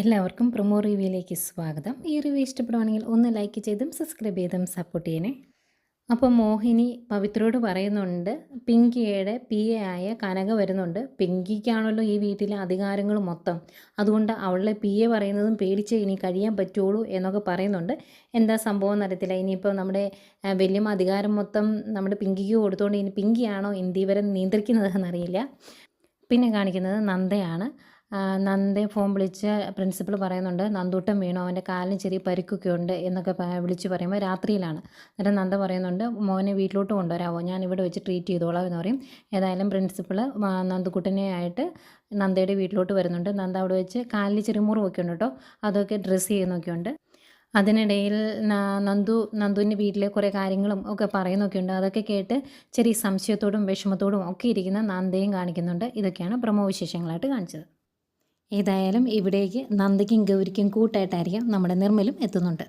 എല്ലാവർക്കും പ്രൊമോ റിവ്യൂയിലേക്ക് സ്വാഗതം. ഈ റിവ്യൂ ഇഷ്ടപ്പെടുവാണെങ്കിൽ ഒന്ന് ലൈക്ക് ചെയ്തും സബ്സ്ക്രൈബ് ചെയ്തും സപ്പോർട്ട് ചെയ്യണേ. അപ്പോൾ മോഹിനി പവിത്രോട് പറയുന്നുണ്ട് പിങ്കിയുടെ പി എ ആയ കനക വരുന്നുണ്ട്. പിങ്കിക്കാണല്ലോ ഈ വീട്ടിലെ അധികാരങ്ങൾ മൊത്തം. അതുകൊണ്ട് അവളെ പി എ പറയുന്നതും പേടിച്ച് ഇനി കഴിയാൻ പറ്റുള്ളൂ എന്നൊക്കെ പറയുന്നുണ്ട്. എന്താ സംഭവം എന്നറിയത്തില്ല. ഇനിയിപ്പോൾ നമ്മുടെ വലിയമ്മ അധികാരം മൊത്തം നമ്മുടെ പിങ്കിക്ക് കൊടുത്തുകൊണ്ട് ഇനി പിങ്കിയാണോ ഇന്ത്യവരെ നിയന്ത്രിക്കുന്നതെന്നറിയില്ല. പിന്നെ കാണിക്കുന്നത് നന്ദയാണ്. നന്ദയെ ഫോൺ വിളിച്ച് പ്രിൻസിപ്പൾ പറയുന്നുണ്ട് നന്ദൂട്ടം വീണു അവന്റെ കാലിന് ചെറിയ പരിക്കൊക്കെ ഉണ്ട് എന്നൊക്കെ വിളിച്ച് പറയുമ്പോൾ രാത്രിയിലാണ്. അന്നേരം നന്ദ പറയുന്നുണ്ട് മോനെ വീട്ടിലോട്ട് കൊണ്ടുവരാമോ ഞാൻ ഇവിടെ വെച്ച് ട്രീറ്റ് ചെയ്തോളാം എന്ന് പറയും. ഏതായാലും പ്രിൻസിപ്പൾ നന്ദുക്കുട്ടനെ ആയിട്ട് നന്ദയുടെ വീട്ടിലോട്ട് വരുന്നുണ്ട്. നന്ദ അവിടെ വെച്ച് കാലിൽ ചെറിയ മുറിവൊക്കെ ഉണ്ട് കേട്ടോ അതൊക്കെ ഡ്രസ്സ് ചെയ്യുന്നൊക്കെ ഉണ്ട്. അതിനിടയിൽ നന്ദു നന്ദുവിന്റെ വീട്ടിലെ കുറേ കാര്യങ്ങളും ഒക്കെ പറയുന്നൊക്കെ ഉണ്ട്. അതൊക്കെ കേട്ട് ചെറിയ സംശയത്തോടും വിഷമത്തോടും ഒക്കെ ഇരിക്കുന്ന നന്ദയും കാണിക്കുന്നുണ്ട്. ഇതൊക്കെയാണ് പ്രമോ വിശേഷങ്ങളായിട്ട് കാണിച്ചത്. ഏതായാലും ഇവിടേക്ക് നന്ദിക്കും ഗൗരിക്കും കൂട്ടായിട്ടായിരിക്കും നമ്മുടെ നിർമ്മലും എത്തുന്നുണ്ട്.